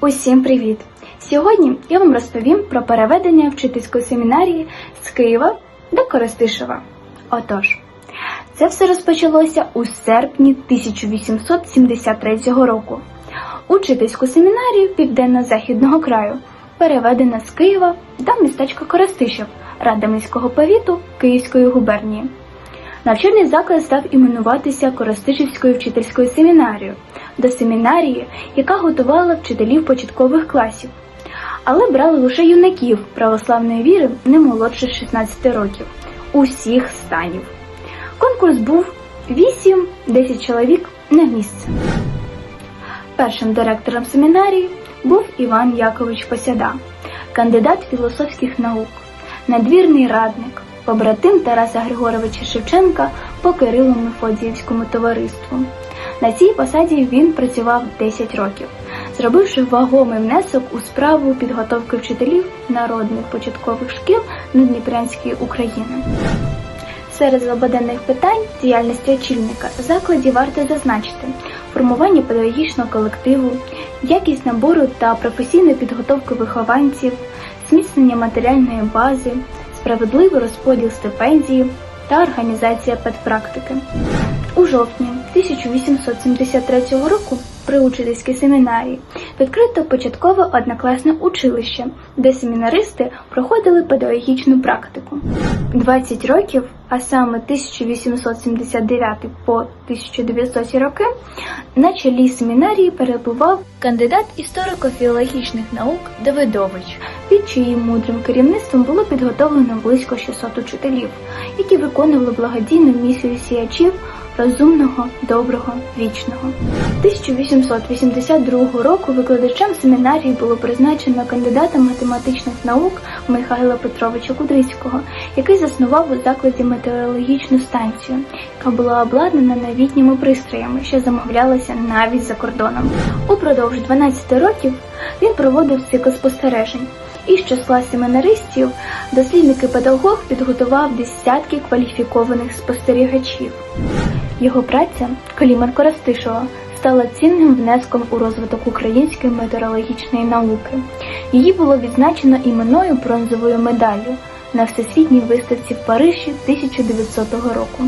Усім привіт! Сьогодні я вам розповім про переведення вчительської семінарії з Києва до Коростишева. Отож, це все розпочалося у серпні 1873 року. Учительську семінарію Південно-Західного краю переведено з Києва до містечка Коростишев Радомиського повіту Київської губернії. Навчальний заклад став іменуватися Коростишівською вчительською семінарією до семінарії, яка готувала вчителів початкових класів, але брали лише юнаків православної віри не молодше 16 років усіх станів. Конкурс був 8-10 чоловік на місце. Першим директором семінарії був Іван Якович Посяда, кандидат філософських наук, надвірний радник, побратим Тараса Григоровича Шевченка по Кирило-Мефодіївському товариству. На цій посаді він працював 10 років, зробивши вагомий внесок у справу підготовки вчителів народних початкових шкіл Надніпрянської України. Серед злободенних питань діяльності очільника закладі варто зазначити формування педагогічного колективу, якість набору та професійної підготовки вихованців, зміцнення матеріальної бази, справедливий розподіл стипендії та організація педпрактики. У жовтні 1873 року при учительській семінарії відкрито початкове однокласне училище, де семінаристи проходили педагогічну практику. 20 років, а саме 1879 по 1900 роки, на чолі семінарії перебував кандидат історико-філологічних наук Давидович, під чиїм мудрим керівництвом було підготовлено близько 600 учителів, які виконували благодійну місію сіячів розумного, доброго, вічного. 1882 року викладачем семінарії було призначено кандидата математичних наук Михайла Петровича Кудрицького, який заснував у закладі метеорологічну станцію, яка була обладнана новітніми пристроями, що замовлялися навіть за кордоном. Упродовж 12 років він проводив цикл спостережень. Із числа семінаристів дослідники-педагог підготував десятки кваліфікованих спостерігачів. Його праця Колімарко Коростишова стала цінним внеском у розвиток української метеорологічної науки. Її було відзначено іменною бронзовою медаллю на всесвітній виставці в Парижі 1900 року.